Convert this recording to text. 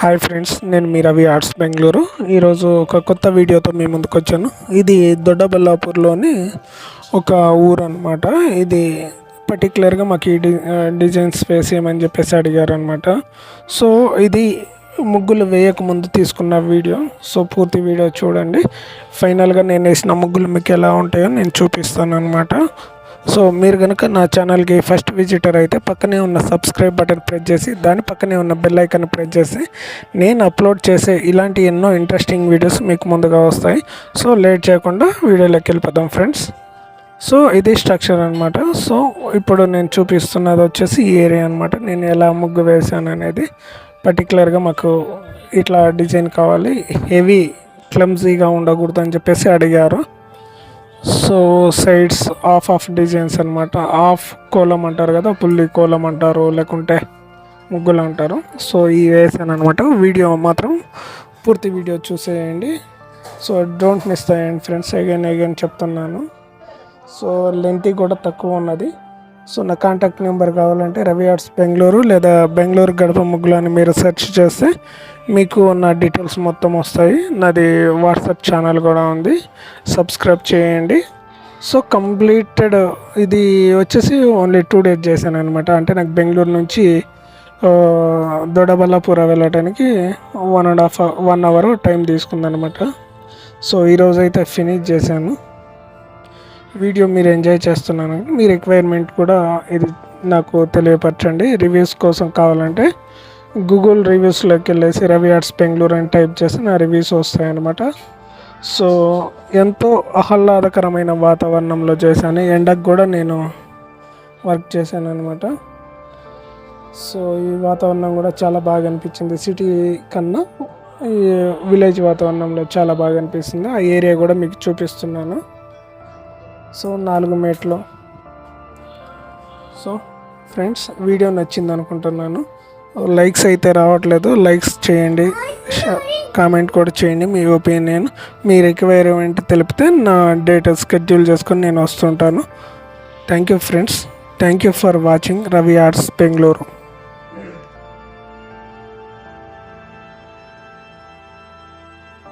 Hi friends నేను మీ Ravi arts Bengaluru. ఈరోజు ఒక కొత్త వీడియోతో మీ ముందుకు వచ్చాను. ఇది దొడ్డబల్లాపూర్లోని ఒక ఊరు అనమాట ఇది పర్టికులర్గా మాకు ఈ డి డిజైన్స్ ఏమని చెప్పేసి అడిగారు అనమాట సో ఇది ముగ్గులు వేయకముందు తీసుకున్న వీడియో. సో పూర్తి వీడియో చూడండి. ఫైనల్గా నేను వేసిన ముగ్గులు మీకు ఎలా ఉంటాయో నేను చూపిస్తాను అనమాట సో మీరు కనుక నా ఛానల్కి ఫస్ట్ విజిటర్ అయితే పక్కనే ఉన్న సబ్స్క్రైబ్ బటన్ ప్రెస్ చేసి దాని పక్కనే ఉన్న బెల్ ఐకాన్ ప్రెస్ చేసి నేను అప్లోడ్ చేసే ఇలాంటి ఎన్నో ఇంట్రెస్టింగ్ వీడియోస్ మీకు ముందుగా వస్తాయి. సో లేట్ చేయకుండా వీడియోలోకి వెళ్ళిపోదాం ఫ్రెండ్స్. సో ఇది స్ట్రక్చర్ అనమాట సో ఇప్పుడు నేను చూపిస్తున్నది వచ్చేసి ఈ ఏరియా అనమాట నేను ఎలా ముగ్గు వేసాను అనేది పర్టికులర్గా మాకు ఇట్లా డిజైన్ కావాలి. హెవీ క్లమ్జీగా ఉండకూడదు అని చెప్పేసి అడిగారు. So sides of of designs అనమాట ఆఫ్ కోలం అంటారు కదా పుల్లి కోలం అంటారు లేకుంటే ముగ్గులు అంటారు. సో ఈ వేసాను అనమాట వీడియో మాత్రం పూర్తి వీడియో చూసేయండి. సో డోంట్ మిస్ అయ్యండి ఫ్రెండ్స్. అగైన్ అగైన్ చెప్తున్నాను. సో లెంత్ కూడా తక్కువ ఉన్నది. సో నా కాంటాక్ట్ నెంబర్ కావాలంటే రవి ఆర్ట్స్ బెంగళూరు లేదా బెంగళూరు గడప ముగ్గులు అని మీరు సెర్చ్ చేస్తే మీకు నా డీటెయిల్స్ మొత్తం వస్తాయి. నాది వాట్సాప్ ఛానల్ కూడా ఉంది. సబ్స్క్రైబ్ చేయండి. సో కంప్లీటెడ్ ఇది వచ్చేసి ఓన్లీ టూ డేస్ చేశాను అనమాట అంటే నాకు బెంగళూరు నుంచి దొడబల్లాపుర వెళ్ళటానికి one and half one hour time తీసుకుందనమాట so ఈరోజు అయితే ఫినిష్ చేశాను. వీడియో మీరు ఎంజాయ్ చేస్తున్నాను. మీ రిక్వైర్మెంట్ కూడా ఇది నాకు తెలియపరచండి. రివ్యూస్ కోసం కావాలంటే గూగుల్ రివ్యూస్లోకి వెళ్ళేసి రవి ఆర్ట్స్ బెంగళూరు అని టైప్ చేసి నా రివ్యూస్ వస్తాయన్నమాట. సో ఎంతో ఆహ్లాదకరమైన వాతావరణంలో చేశాను. ఎండకు కూడా నేను వర్క్ చేశాను అనమాట సో ఈ వాతావరణం కూడా చాలా బాగా అనిపించింది. సిటీ కన్నా ఈ విలేజ్ వాతావరణంలో చాలా బాగా అనిపిస్తుంది. ఆ ఏరియా కూడా మీకు చూపిస్తున్నాను. సో నాలుగు మేట్లు. సో ఫ్రెండ్స్ వీడియో నచ్చింది అనుకుంటున్నాను లైక్స్ అయితే రావట్లేదు. లైక్స్ చేయండి. కామెంట్ కూడా చేయండి మీ ఒపీనియన్. మీ రిక్వైర్మెంట్ తెలిపితే నా డేట్ స్కెడ్యూల్ చేసుకొని నేను వస్తుంటాను. Thank you friends. Thank you for watching. Ravi arts Bengaluru.